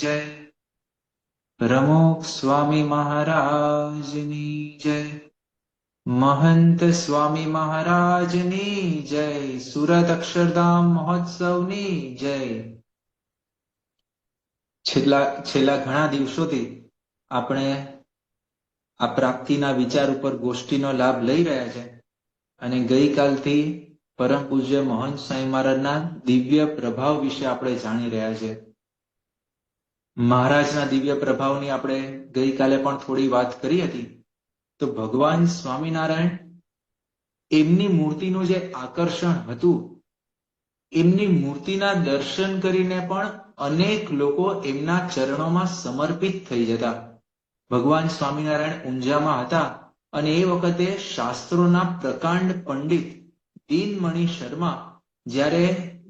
જય. પ્રમુખ સ્વામી મહારાજની જય. મહંત સ્વામી મહારાજની જય. સુરત અક્ષરધામ મહોત્સવની જય. છેલ્લા છેલ્લા ઘણા દિવસોથી આપણે આ પ્રાપ્તિના વિચાર ઉપર ગોષ્ઠીનો લાભ લઈ રહ્યા છે. અને ગઈકાલથી પરમ પૂજ્ય મહંત સ્વામી મહારાજના દિવ્ય પ્રભાવ વિશે આપણે જાણી રહ્યા છે. મહારાજના દિવ્ય પ્રભાવની આપણે ગઈકાલે પણ થોડી વાત કરી હતી, તો ભગવાન સ્વામિનારાયણ એમની મૂર્તિનું જે આકર્ષણ હતું, એમની મૂર્તિના દર્શન કરીને પણ અનેક લોકો એમના ચરણોમાં સમર્પિત થઈ જતા. ભગવાન સ્વામિનારાયણ ઊંઝામાં હતા અને એ વખતે શાસ્ત્રોના પ્રકાંડ પંડિત દીનમણી શર્મા જ્યારે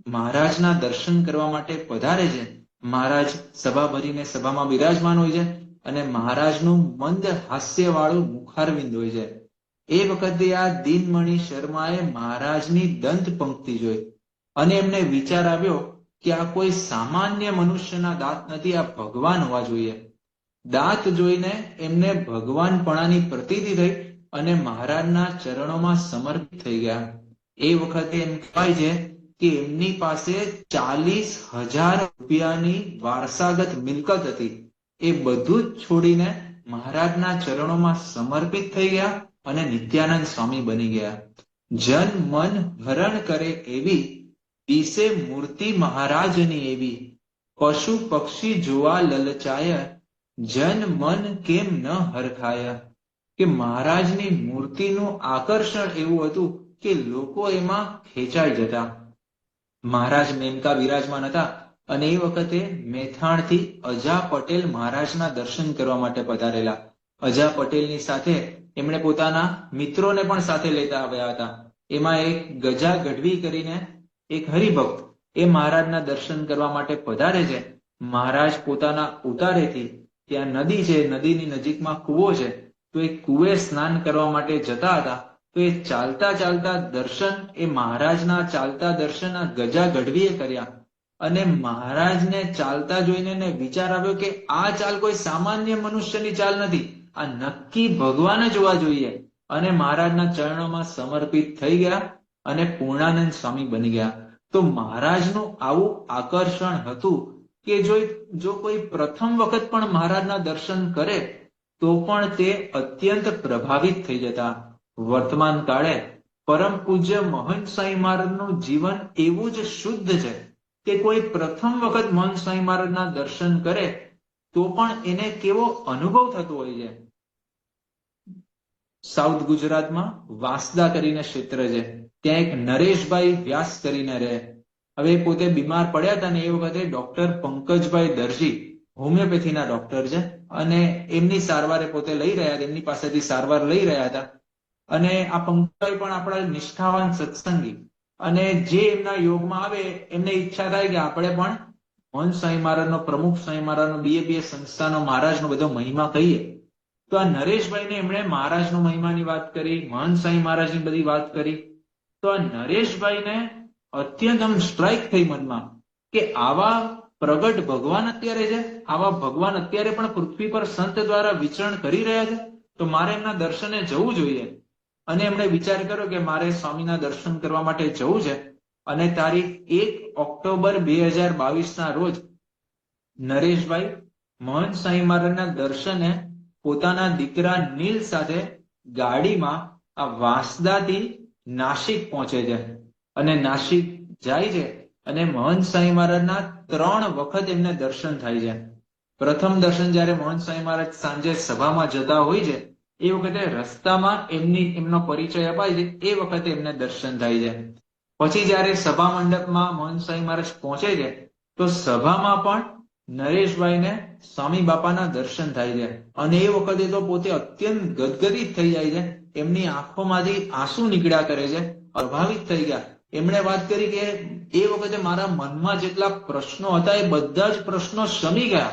મહારાજના દર્શન કરવા માટે પધારે છે મહારાજ સભા ભરીને સભામાં બિરાજમાન હોય છે અને મહારાજનું મંદ હાસ્ય વાળું મુખારવિંદ હોય છે. એ વખતે આ દિનમણી શર્માએ મહારાજની દંત પંક્તિ જોઈ અને એમને વિચાર આવ્યો કે આ કોઈ સામાન્ય મનુષ્યના દાંત નથી, આ ભગવાન હોવા જોઈએ. દાંત જોઈને એમને ભગવાનપણાની પ્રતીતિ થઈ અને મહારાજના ચરણોમાં સમર્પિત થઈ ગયા. એ વખતે એમ કહેવાય છે કે એમની પાસે ચાલીસ હજાર રૂપિયાની વારસાગત મિલકત હતી. એ બધું જ છોડીને મહારાજના ચરણોમાં સમર્પિત થઈ ગયા અને નિત્યાનંદ સ્વામી બની ગયા. જન મન હરણ કરે એવી દિશે મૂર્તિ મહારાજની એવી, પશુ પક્ષી જોવા લલચાય, જન મન કેમ ન હરખાય? કે મહારાજની મૂર્તિનું આકર્ષણ એવું હતું કે લોકો એમાં ખેંચાઈ જતા. મહારાજ મેનકા વિરાજમાન હતા અને એ વખતે મેથાણથી અજા પટેલ મહારાજના દર્શન કરવા માટે પધારેલા. અજા પટેલની સાથે એમણે પોતાના મિત્રોને પણ સાથે લેતા આવ્યા હતા. એમાં એક ગજા ગઢવી કરીને એક હરિભક્ત એ મહારાજના દર્શન કરવા માટે પધારે છે. મહારાજ પોતાના ઉતારેથી ત્યાં નદી છે, નદીની નજીકમાં કૂવો છે. તો એ કુએ સ્નાન કરવા માટે જતા હતા. તો એ ચાલતા ચાલતા દર્શન, એ મહારાજના ચાલતા દર્શન આ ગજા ગઢવીએ કર્યા. અને મહારાજને ચાલતા જોઈને વિચાર આવ્યો કે આ ચાલ કોઈ સામાન્ય મનુષ્યની ચાલ નથી. આ નક્કી ભગવાન જ હોવા જોઈએ. અને મહારાજના ચરણોમાં સમર્પિત થઈ ગયા અને પૂર્ણાનંદ સ્વામી બની ગયા. તો મહારાજનું આવું આકર્ષણ હતું કે જો જો કોઈ પ્રથમ વખત પણ મહારાજના દર્શન કરે, તો પણ તે અત્યંત પ્રભાવિત થઈ જતા. વર્તમાન કાળે પરમ પૂજ્ય મહંત સાંઈ મહારાજનું જીવન એવું જ શુદ્ધ છે કે કોઈ પ્રથમ વખત મહંત સાંઈ મહારાજના દર્શન કરે તો પણ એને કેવો અનુભવ થતો હોય છે. સાઉથ ગુજરાતમાં વાંસદા કરીને ક્ષેત્ર છે. ત્યાં એક નરેશભાઈ વ્યાસ કરીને રહે. હવે પોતે બીમાર પડ્યા હતા ને એ વખતે ડોક્ટર પંકજભાઈ દરજી હોમિયોપેથીના ડોક્ટર છે અને એમની સારવારે પોતે લઈ રહ્યા હતા, એમની પાસેથી સારવાર લઈ રહ્યા હતા. અને આ પંકજભાઈ પણ આપણા નિષ્ઠાવાન સત્સંગી. અને જે એમના યોગમાં આવે, એમને ઈચ્છા થાય કે આપણે પણ મોહન સ્વામી મહારાજનો, પ્રમુખ સ્વામી મહારાજનો બીએ સંસ્થાનો, મહારાજનો બધો મહિમા કહીએ. તો આ નરેશભાઈને એમણે મહારાજનો મહિમાની વાત કરી મહંત સ્વામી મહારાજની બધી વાત કરી. તો આ નરેશભાઈને અત્યંત આમ સ્ટ્રાઇક થઈ મનમાં કે આવા પ્રગટ ભગવાન અત્યારે છે, આવા ભગવાન અત્યારે પણ પૃથ્વી પર સંત દ્વારા વિચરણ કરી રહ્યા છે, તો મારે એમના દર્શને જવું જોઈએ. અને એમણે વિચાર કર્યો કે મારે સ્વામીના દર્શન કરવા માટે જવું છે. અને તારીખ એક ઓક્ટોબર બે હજાર બાવીસ ના રોજ નરેશભાઈ મહંત સાંઈ મહારાજના દર્શને પોતાના દીકરા નીલ સાથે ગાડીમાં આ વાંસદાથી નાસિક પહોંચે છે. અને નાસિક જાય છે અને મહંત સાંઈ મહારાજના ત્રણ વખત એમને દર્શન થાય છે. પ્રથમ દર્શન જ્યારે મહંત સાંઈ મહારાજ સાંજે સભામાં જતા હોય છે એ વખતે રસ્તામાં એમની, એમનો પરિચય અપાય છે, એ વખતે એમને દર્શન થાય છે. પછી જ્યારે સભા મંડપમાં મોહન સ્વામી મહારાજ પહોંચે છે, તો સભામાં પણ નરેશભાઈને સ્વામી બાપાના દર્શન થાય છે. અને એ વખતે તો પોતે અત્યંત ગદગદિત થઈ જાય છે. એમની આંખોમાંથી આંસુ નીકળ્યા કરે છે. પ્રભાવિત થઈ ગયા. એમણે વાત કરી કે એ વખતે મારા મનમાં જેટલા પ્રશ્નો હતા, એ બધા જ પ્રશ્નો શમી ગયા.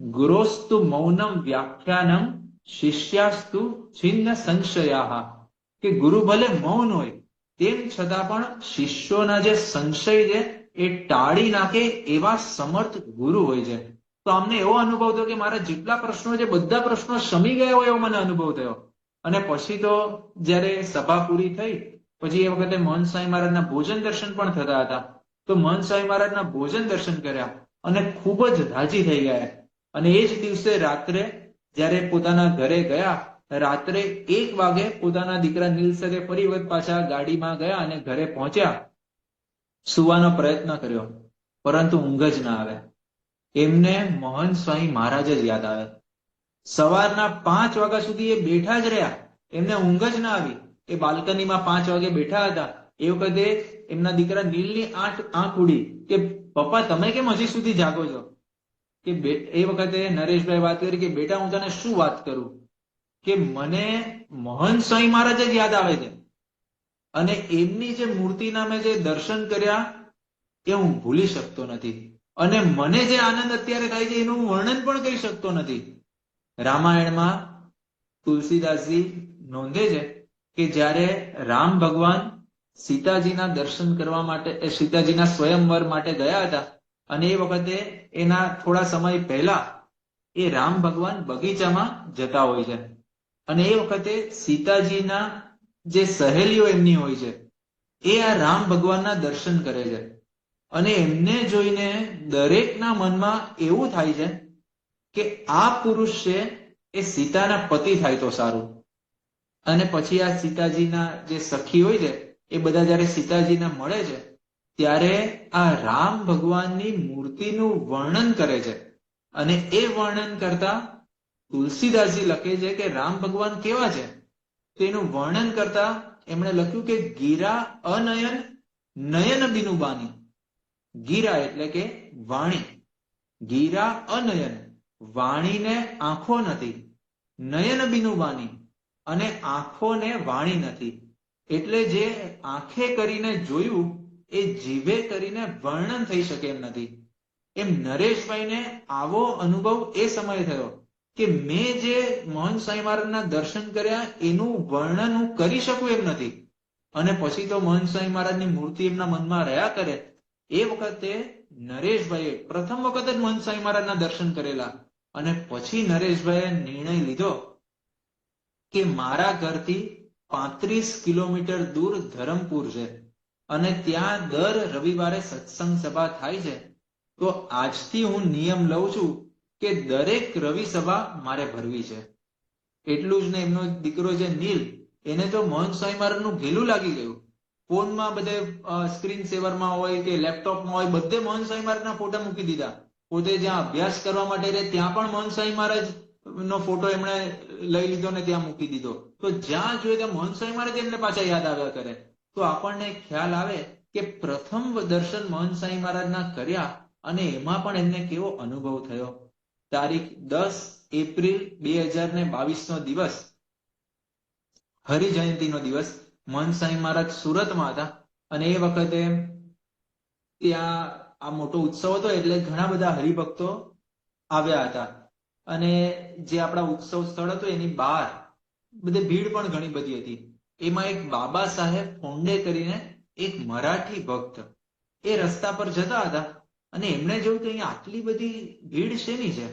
ગુરોસ્તુ મૌનમ વ્યાખ્યાનમ શિષ્યાસ્તુ છિન્ન સંશયા કે ગુરુ ભલે મૌન હોય, તેમ છતાં પણ શિષ્યોના જે સંશય છે, એ ટાળી નાખે એવા સમર્થ ગુરુ હોય છે. તો અમને એવો અનુભવ થયો કે મારા જેટલા પ્રશ્નો છે, બધા પ્રશ્નો શમી ગયા હોય એવો મને અનુભવ થયો. અને પછી તો જ્યારે સભા પૂરી થઈ, પછી એ વખતે મોહન સ્વામી મહારાજના ભોજન દર્શન પણ થતા હતા. તો મોહન સ્વામી મહારાજના ભોજન દર્શન કર્યા અને ખૂબ જ રાજી થઈ ગયા. અને એ જ દિવસે રાત્રે જ્યારે પોતાના ઘરે ગયા, રાત્રે એક વાગે પોતાના દીકરા નીલ સાથે ફરી પાછા ગાડીમાં ગયા અને ઘરે પહોંચ્યા. સુવાનો પ્રયત્ન કર્યો, પરંતુ ઊંઘ જ ના આવે. એમને મોહન સ્વામી મહારાજ જ યાદ આવે. સવારના પાંચ વાગ્યા સુધી એ બેઠા જ રહ્યા. એમને ઊંઘ જ ના આવી. એ બાલ્કનીમાં પાંચ વાગે બેઠા હતા. એ વખતે એમના દીકરા નીલની આંખ આંખ ઉડી કે, પપ્પા, તમે કેમ હજી સુધી જાગો છો? કે એ વખતે નરેશભાઈ વાત કરી કે, બેટા, હું તને શું વાત કરું? કે, મને મોહન સ્વામી મહારાજ જ યાદ આવે છે. અને એમની જે મૂર્તિના મેં જે દર્શન કર્યા, એ હું ભૂલી શકતો નથી. અને મને જે આનંદ અત્યારે થાય છે, એનું વર્ણન પણ કરી શકતો નથી. રામાયણમાં તુલસીદાસજી નોંધે છે કે, જ્યારે રામ ભગવાન સીતાજીના દર્શન કરવા માટે સીતાજીના સ્વયંવર માટે ગયા હતા અને એ વખતે એના થોડા સમય પહેલા એ રામ ભગવાન બગીચામાં જતા હોય છે. અને એ વખતે સીતાજીના જે સહેલીઓ એમની હોય છે, એ આ રામ ભગવાનના દર્શન કરે છે. અને એમને જોઈને દરેકના મનમાં એવું થાય છે કે આ પુરુષ છે એ સીતાના પતિ થાય તો સારું. અને પછી આ સીતાજીના જે સખી હોય છે, એ બધા જયારે સીતાજીને મળે છે ત્યારે આ રામ ભગવાનની મૂર્તિનું વર્ણન કરે છે. અને એ વર્ણન કરતા તુલસીદાસજી લખે છે કે રામ ભગવાન કેવા છે? તેનું વર્ણન કરતા એમણે લખ્યું કે ગીરા અનયન નયન બિનુબાની. ગીરા એટલે કે વાણી. ગીરા અનયન. વાણીને આંખો નથી. નયન બીનું બાની અને આંખોને વાણી નથી. એટલે જે આંખે કરીને જોયું એ જીવે કરીને વર્ણન થઈ શકે એમ નથી. એમ નરેશભાઈને આવો અનુભવ એ સમયે થયો કે મેં જે મોહન સાંઈ દર્શન કર્યા એનું વર્ણન હું કરી શકું એમ નથી. અને પછી તો મોહન સાંઈ મહારાજની મૂર્તિ એમના મનમાં રહ્યા કરે એ વખતે નરેશભાઈએ પ્રથમ વખત જ મોહન સાંઈ મહારાજના દર્શન કરેલા અને પછી નરેશભાઈએ નિર્ણય લીધો કે મારા ઘરથી પાંત્રીસ કિલોમીટર દૂર ધરમપુર છે. અને ત્યાં દર રવિવારે સત્સંગ સભા થાય છે. તો આજથી હું નિયમ લઉં છું કે દરેક રવિ સભા મારે ભરવી છે. એટલું જ ને એમનો દીકરો છે નીલ, એને તો મોહન સ્વામી મહારાજનું ઘેલું લાગી ગયું. ફોનમાં બધે સ્ક્રીન સેવરમાં હોય કે લેપટોપમાં હોય, બધે મોહન સ્વામી મહારાજના ફોટા મૂકી દીધા. પોતે જ્યાં અભ્યાસ કરવા માટે રહે, ત્યાં પણ મોહન સ્વામી મહારાજ નો ફોટો એમણે લઈ લીધો ને ત્યાં મૂકી દીધો. તો જ્યાં જોઈએ ત્યાં મોહન સ્વામી મહારાજ એમને પાછા યાદ આવ્યા કરે. તો આપણને ખ્યાલ આવે કે પ્રથમ દર્શન મોહન સાંઈ મહારાજના કર્યા અને એમાં પણ એમને કેવો અનુભવ થયો? તારીખ દસ એપ્રિલ બે હજાર ને બાવીસ નો દિવસ, હરિજયંતિનો દિવસ મોહન સાંઈ મહારાજ સુરતમાં હતા અને એ વખતે ત્યાં આ મોટો ઉત્સવ હતો એટલે ઘણા બધા હરિભક્તો આવ્યા હતા. અને જે આપણા ઉત્સવ સ્થળ હતું એની બહાર બધે ભીડ પણ ઘણી બધી હતી. એમાં એક બાબા સાહેબ ફોંડે કરીને એક મરાઠી ભક્ત એ રસ્તા પર જતા હતા અને એમણે જોયું કે અહીંયા આટલી બધી ભીડ શેની છે?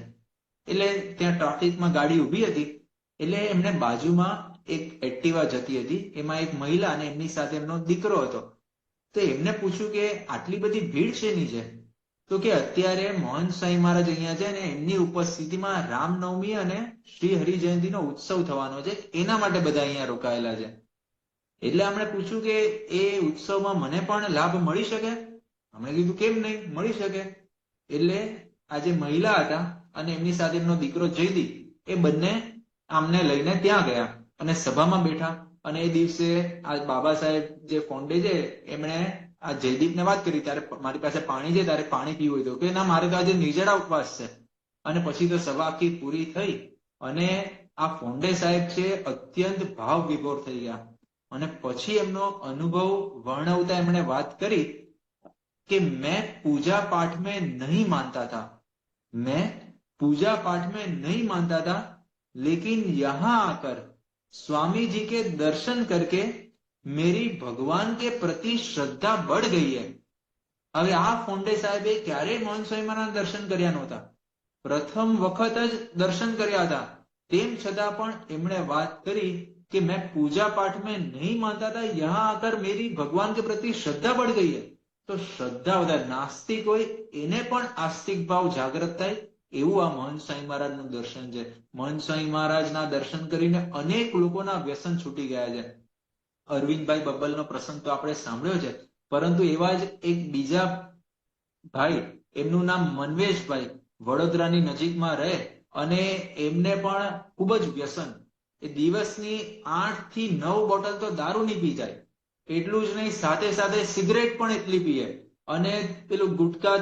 એટલે ત્યાં ટ્રાફિકમાં ગાડી ઊભી હતી. એટલે એમને બાજુમાં એક એક્ટિવા જતી હતી. એમાં એક મહિલા અને એમની સાથે એમનો દીકરો હતો. તો એમને પૂછ્યું કે આટલી બધી ભીડ શેની છે? તો કે અત્યારે મોહન સાંઈ મહારાજ અહીંયા છે ને એમની ઉપસ્થિતિમાં રામનવમી અને શ્રી હરિ જયંતિનો ઉત્સવ થવાનો છે. એના માટે બધા અહીંયા રોકાયેલા છે. એટલે આપણે પૂછ્યું કે એ ઉત્સવમાં મને પણ લાભ મળી શકે? અમે કીધું, કેમ નહીં? મળી શકે. એટલે આ જે મહિલા હતા અને એમની સાથે એમનો દીકરો જયદી એ બંને આમને લઈને ત્યાં ગયા અને સભામાં બેઠા. અને એ દિવસે આ બાબા સાહેબ જે ફોન્ડે છે, એમણે આ જયદીપને વાત કરી ત્યારે મારી પાસે પાણી છે ત્યારે પાણી પીવું હોય તો. કે, ના, મારે તો આજે નિર્જળા ઉપવાસ છે. અને પછી તો સભા આખી પૂરી થઈ અને આ ફોંડે સાહેબ છે, અત્યંત ભાવ વિભોર થઈ ગયા. અને પછી એમનો અનુભવ વર્ણવતા એમણે વાત કરી કે मैं पूजा पाठ में नहीं मानता था मैं पूजा पाठ में नहीं मानता था लेकिन यहां आकर स्वामी जी के दर्शन करके मेरी भगवान के प्रति श्रद्धा बढ़ गई है હવે આ ફોંડે સાહેબે ક્યારેય મોહન સ્વામી મહારાજ દર્શન કર્યા નહોતા પ્રથમ વખત જ દર્શન કર્યા હતા તેમ છતાં પણ એમણે વાત કરી कि मैं पूजा पाठ में नहीं मानता था यहाँ आकर मेरी भगवान के प्रति श्रद्धा बढ़ गई है તો શ્રદ્ધા વધારે નાસ્તિક હોય એને પણ આસ્તિક ભાવ જાગૃત થાય એવું આ મહંત સ્વામી મહારાજનું દર્શન છે મહંત સ્વામી મહારાજના દર્શન કરીને અનેક લોકોના વ્યસન છૂટી ગયા છે અરવિંદભાઈ બબ્બલનો પ્રસંગ તો આપણે સાંભળ્યો છે પરંતુ એવા જ એક બીજા ભાઈ એમનું નામ મનવેશભાઈ વડોદરાની નજીકમાં રહે અને એમને પણ ખૂબ જ વ્યસન એ દિવસની આઠથી નવ બોટલ તો દારૂની પી જાય. એટલું જ નહીં, સાથે સાથે સિગરેટ પણ એટલી પીએ. અને પેલું ગુટકા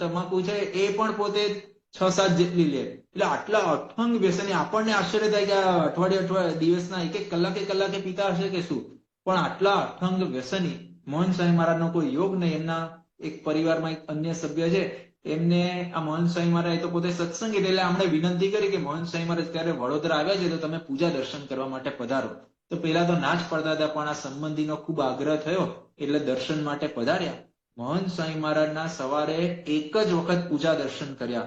તમાકુ છે એ પણ પોતે છ, સાત જેટલી લે. એટલે આટલા અઠંગ વ્યસની, આપણને આશ્ચર્ય થાય કે અઠવાડિયે અઠવાડિયે, દિવસના એક એક કલાકે કલાકે પીતા હશે કે શું? પણ આટલા અઠંગ વ્યસની, મોહન સ્વામી મહારાજનો કોઈ યોગ નહીં. એમના એક પરિવારમાં એક અન્ય સભ્ય છે એમને આ મોહન સ્વામી મહારાજ તો પોતે સત્સંગ એટલે આપણે વિનંતી કરી કે મોહન સ્વામી મહારાજ ત્યારે વડોદરા આવ્યા છે તો તમે પૂજા દર્શન કરવા માટે પધારો. તો પેલા તો ના જ પડતા હતા પણ આ સંબંધીનો ખૂબ આગ્રહ થયો એટલે દર્શન માટે પધાર્યા. મોહન સ્વામી મહારાજના સવારે એક જ વખત પૂજા દર્શન કર્યા.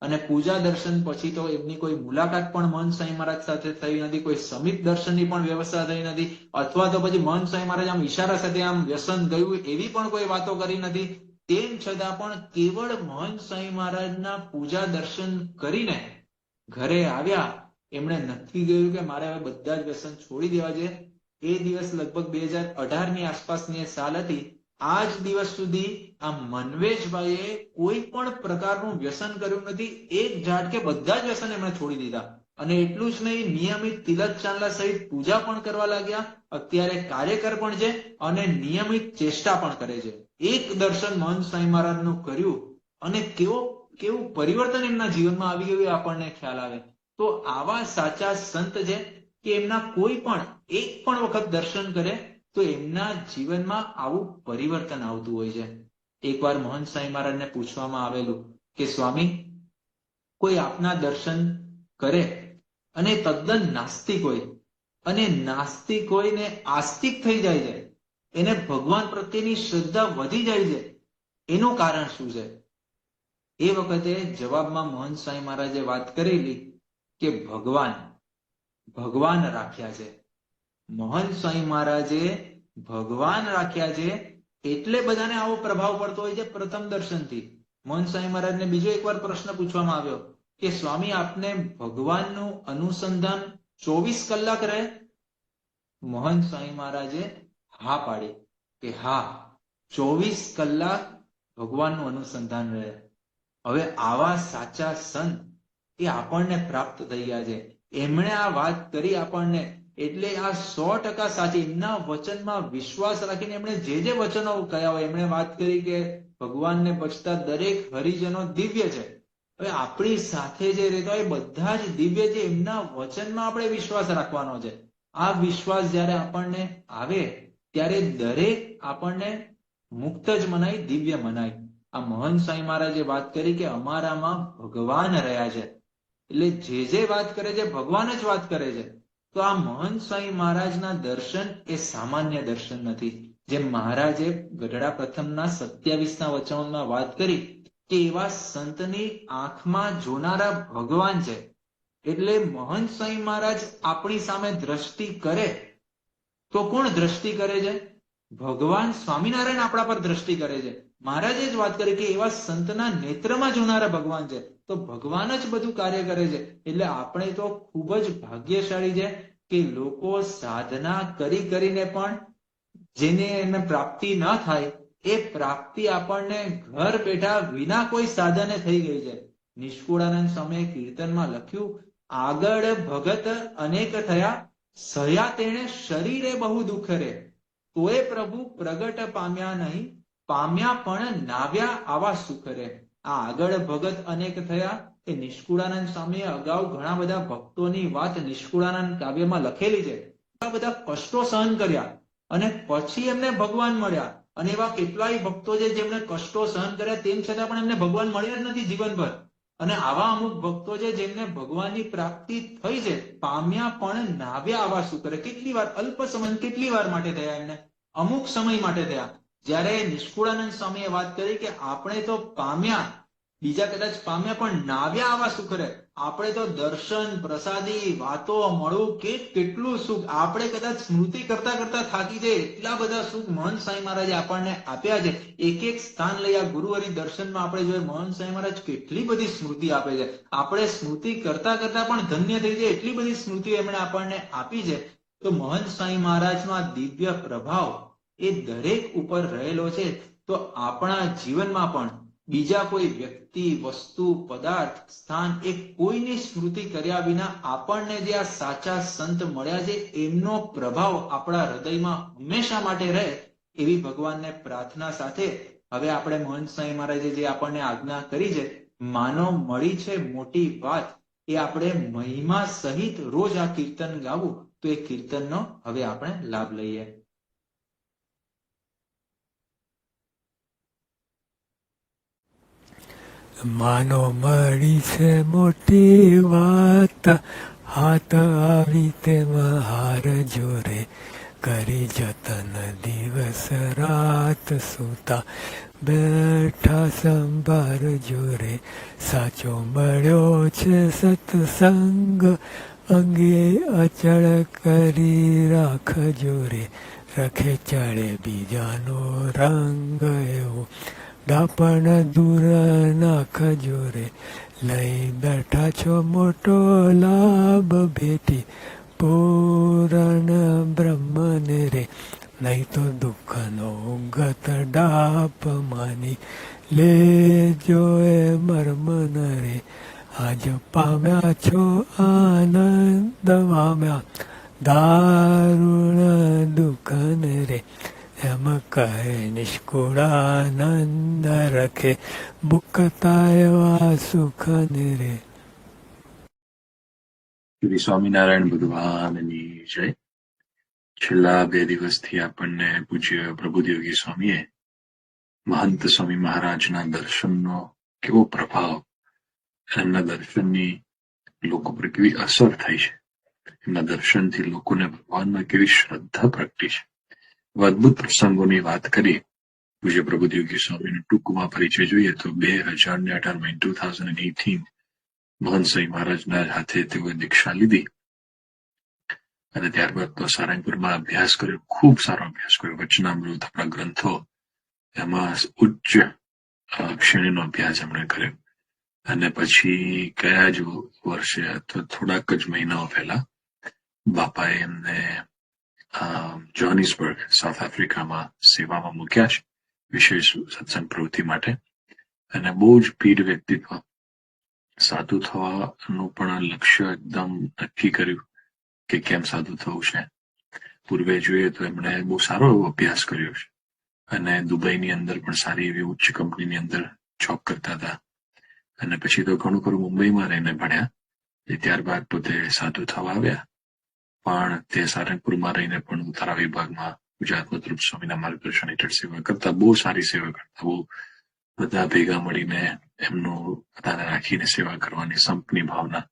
અને પૂજા દર્શન પછી તો એમની કોઈ મુલાકાત પણ મહન સ્વામી મહારાજ સાથે થઈ નથી, કોઈ સમીપ દર્શનની પણ વ્યવસ્થા થઈ નથી, અથવા તો પછી મહન સ્વામી મહારાજ આમ ઈશારા સાથે આમ વ્યસન ગયું એવી પણ કોઈ વાતો કરી નથી. તેમ છતાં પણ કેવળ મહંત સ્વામી મહારાજના પૂજા દર્શન કરીને ઘરે આવ્યા. એમણે નક્કી કર્યું કે મારે હવે બધા જ વ્યસન છોડી દેવા છે. એ દિવસ લગભગ બે હજાર અઢારની આસપાસની સાલ હતી. આ જ દિવસ સુધી આ મનવેશભાઈએ કોઈ પણ પ્રકારનું વ્યસન કર્યું નથી. એક ઝાટકે બધા જ વ્યસન એમણે છોડી દીધા. અને એટલું જ નહીં, નિયમિત તિલક ચાંદલા સહિત પૂજા પણ કરવા લાગ્યા. અત્યારે કાર્યકર પણ છે અને નિયમિત ચેષ્ટા પણ કરે છે. એક દર્શન મહંત સ્વામી મહારાજનું કર્યું અને કેવો કેવું પરિવર્તન એમના જીવનમાં આવી ગયું આપણને ખ્યાલ આવે. તો આવા સાચા સંત છે કે એમના કોઈ પણ એક પણ વખત દર્શન કરે તો એમના જીવનમાં આવું પરિવર્તન આવતું હોય છે. એકવાર મોહન સ્વામી મહારાજને પૂછવામાં આવેલું કે સ્વામી, કોઈ આપના દર્શન કરે અને તદ્દન નાસ્તિક હોય અને નાસ્તિક હોય ને આસ્તિક થઈ જાય છે એને ભગવાન પ્રત્યેની શ્રદ્ધા વધી જાય છે. એનું કારણ શું છે? એ વખતે જવાબમાં મોહન સ્વામી મહારાજે વાત કરેલી કે ભગવાન ભગવાન રાખ્યા છે. મોહન સ્વામી મહારાજે ભગવાન રાખ્યા છે એટલે બધાને આવો પ્રભાવ પડતો હોય છે પ્રથમ દર્શનથી. મોહન સ્વાઈ મહારાજને બીજો એકવાર પ્રશ્ન પૂછવામાં આવ્યો કે સ્વામી આપને ભગવાનનું અનુસંધાન ચોવીસ કલાક રહે? મોહન સ્વાઈ મહારાજે હા પાડી કે હા, ચોવીસ કલાક ભગવાનનું અનુસંધાન રહે. હવે આવા સાચા સંત એ આપણને પ્રાપ્ત થઈ ગયા છે. એમણે આ વાત કરી આપણને. એટલે આ સો ટકા સાચી. એમના વચનમાં વિશ્વાસ રાખીને એમણે જે જે વચનો કયા હોય, એમણે વાત કરી કે ભગવાનને બચતા દરેક હરિજનો દિવ્ય છે. હવે આપણી સાથે જે રહેતા હોય બધા જ દિવ્ય છે. એમના વચનમાં આપણે વિશ્વાસ રાખવાનો છે. આ વિશ્વાસ જ્યારે આપણને આવે ત્યારે દરેક આપણને મુક્ત જ મનાય, દિવ્ય મનાય. આ મોહન સાંઈ મહારાજે વાત કરી કે અમારામાં ભગવાન રહ્યા છે. એટલે જે જે વાત કરે છે, ભગવાન જ વાત કરે છે. તો આ મહંત સાંઈ મહારાજના દર્શન એ સામાન્ય દર્શન નથી. જેમ મહારાજે ગઢડા પ્રથમના સત્યાવીસના વચનમાં વાત કરી કે એવા સંતની આંખમાં જોનારા ભગવાન છે. એટલે મહંત સ્વાઈ મહારાજ આપણી સામે દ્રષ્ટિ કરે તો કોણ દ્રષ્ટિ કરે છે? ભગવાન સ્વામિનારાયણ આપણા પર દ્રષ્ટિ કરે છે. મહારાજે જ વાત કરી કે એવા સંતના નેત્રમાં જોનારા ભગવાન છે. તો ભગવાન જ બધું કાર્ય કરે છે. એટલે આપણે તો ખૂબ જ ભાગ્યશાળી છે કે લોકો સાધના કરી કરીને પણ જેને એને પ્રાપ્તિ ન થાય, એ પ્રાપ્તિ આપણને ઘર બેઠા વિના કોઈ સાધને થઈ ગઈ છે. નિષ્કુળાનંદ સ્વામીએ કીર્તનમાં લખ્યું, આગળ ભગત અનેક થયા સયા તેણે શરીરે બહુ દુઃખ રે. તોય પ્રભુ પ્રગટ પામ્યા નહીં, પામ્યા પણ નાવ્યા આવા સુખ રે. આ આગળ ભગત અનેક થયા એ નિષ્કુળાનંદ સ્વામીએ અગાઉ ઘણા બધા ભક્તોની વાત નિષ્કુળાનંદ કાવ્યમાં લખેલી છે. આ બધા કષ્ટો સહન કર્યા અને પછી એમને ભગવાન મળ્યા. અને એવા કેટલાય ભક્તો જેમણે કષ્ટો સહન કર્યા, તેમ છતાં પણ એમને ભગવાન મળ્યા જ નથી જીવનભર. અને આવા અમુક ભક્તો છે જેમને ભગવાનની પ્રાપ્તિ થઈ છે, પામ્યા પણ નાવ્યા આવા શું કરે? કેટલી વાર? અલ્પ સમય કેટલી વાર માટે થયા એમને? અમુક સમય માટે થયા. જ્યારે નિષ્કુળાનંદ સ્વામીએ વાત કરી કે આપણે તો પામ્યા, બીજા કદાચ પામ્યા પણ નાવ્યા આવા શું રે આપણે તો દર્શન, પ્રસાદી, વાતો, મળવું કે કેટલું સુખ. આપણે કદાચ સ્મૃતિ કરતા કરતા થાકી જાય એટલા બધા સુખ મહંત સાંઈ મહારાજે આપણને આપ્યા છે. એક એક સ્થાન લઈ આ ગુરુવારી દર્શનમાં આપણે જોઈએ, મહંત સાંઈ મહારાજ કેટલી બધી સ્મૃતિ આપે છે. આપણે સ્મૃતિ કરતા કરતા પણ ધન્ય થઈ જાય એટલી બધી સ્મૃતિ એમણે આપણને આપી છે. તો મહંત સાંઈ મહારાજનો આ દિવ્ય પ્રભાવ એ દરેક ઉપર રહેલો છે. તો આપણા જીવનમાં પણ બીજા કોઈ વ્યક્તિ, વસ્તુ, પદાર્થ, સ્થાન એ કોઈની સ્મૃતિ કર્યા વિના આપણને જે આ સાચા સંત મળ્યા છે, એમનો પ્રભાવ આપણા હૃદયમાં હંમેશા માટે રહે એવી ભગવાનને પ્રાર્થના સાથે હવે આપણે મોહન સાંઈ મહારાજે જે આપણને આજ્ઞા કરી છે, માનો મળી છે મોટી વાત, એ આપણે મહિમા સહિત રોજ આ કીર્તન ગાવું, તો એ કીર્તનનો હવે આપણે લાભ લઈએ. માનો મળી છે મોટી વાત. હાથ આવી તેમાં હાર જોરે. કરી જતન દિવસ રાત સુતા. બેઠા સંભાર જોરે. સાચો મળ્યો છે સત્સંગ. અંગે અચળ કરી રાખ જોરે. રખે ચડે બીજાનો રંગ એવો. ડાપણ દૂર નાખ જોરે લઈ બેઠા છો મોટો લાભ ભેટી. પૂરણ બ્રહ્મને રે, નહીં તો દુઃખનો ગત ડાપ માની લેજો એ મર્મન રે. આજ પામ્યા છો આનંદ પામ્યા દારૂણ દુઃખન રે. એમ કહે નિષ્કુળાનંદ રખે મુકતા સુખન રે શ્રી સ્વામિનારાયણ ભગવાનની જય છેલ્લા બે દિવસથી આપણને પૂજ્ય પ્રભુદેવગી સ્વામીએ મહંત સ્વામી મહારાજના દર્શનનો કેવો પ્રભાવ, એમના દર્શનની લોકો પર કેવી અસર થઈ છે, એમના દર્શનથી લોકોને ભગવાનમાં કેવી શ્રદ્ધા પ્રગટી છે. અદભુત પ્રસંગોની વાત કરીએ પૂજ્ય પ્રભુદેવગી સ્વામીનો ટૂંકમાં પરિચય જોઈએ તો બે હજાર ને અઢારમાં ટુ થાઉઝન્ડ એટીન મોહન મહારાજના હાથે તેઓએ દીક્ષા લીધી. અને ત્યારબાદ તો સારંગપુરમાં અભ્યાસ કર્યો, ખૂબ સારો અભ્યાસ કર્યો. વચનામૃત આપણા ગ્રંથો, એમાં ઉચ્ચ શ્રેણીનો અભ્યાસ એમણે કર્યો. અને પછી કયા જ વર્ષે, અથવા થોડાક જ મહિનાઓ પહેલા બાપાએ એમને જોહાનિસબર્ગ સાઉથ આફ્રિકામાં સેવામાં મૂક્યા છે, વિશેષ સત્સંગ પ્રવૃત્તિ માટે. અને બહુ જ પીઢ વ્યક્તિત્વ. સાધુ થવાનું પણ લક્ષ્ય એકદમ નક્કી કર્યું કે કેમ સાધુ થવું છે. પૂર્વે જોઈએ તો એમણે બહુ સારો એવો અભ્યાસ કર્યો છે. અને દુબઈની અંદર પણ સારી એવી ઉચ્ચ કંપનીની અંદર જોબ કરતા હતા. અને પછી તો ઘણું ખરું મુંબઈમાં રહીને ભણ્યા. એ ત્યારબાદ પોતે સાધુ થવા આવ્યા. પણ તે સારંગપુરમાં રહીને પણ ઉતારા વિભાગમાં ગુજરાત મતરૂપ સ્વામીના માર્ગદર્શન હેઠળ સેવા કરતા બહુ સારી સેવા કરતા. બહુ બધા ભેગા મળીને એમનું બધાને રાખીને સેવા કરવાની સંપની ભાવના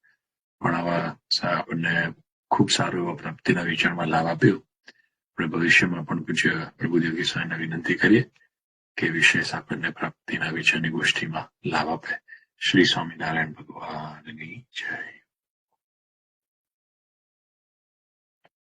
પણ આવા આપણને ખૂબ સારો એવો પ્રાપ્તિના વિચારમાં લાભ આપ્યો. આપણે ભવિષ્યમાં પણ પૂજ્ય પ્રભુદેવજી સ્વામીને વિનંતી કરીએ કે વિશેષ આપણને પ્રાપ્તિના વિચારની ગોષ્ઠીમાં લાભ આપે. શ્રી સ્વામિનારાયણ ભગવાનની જય.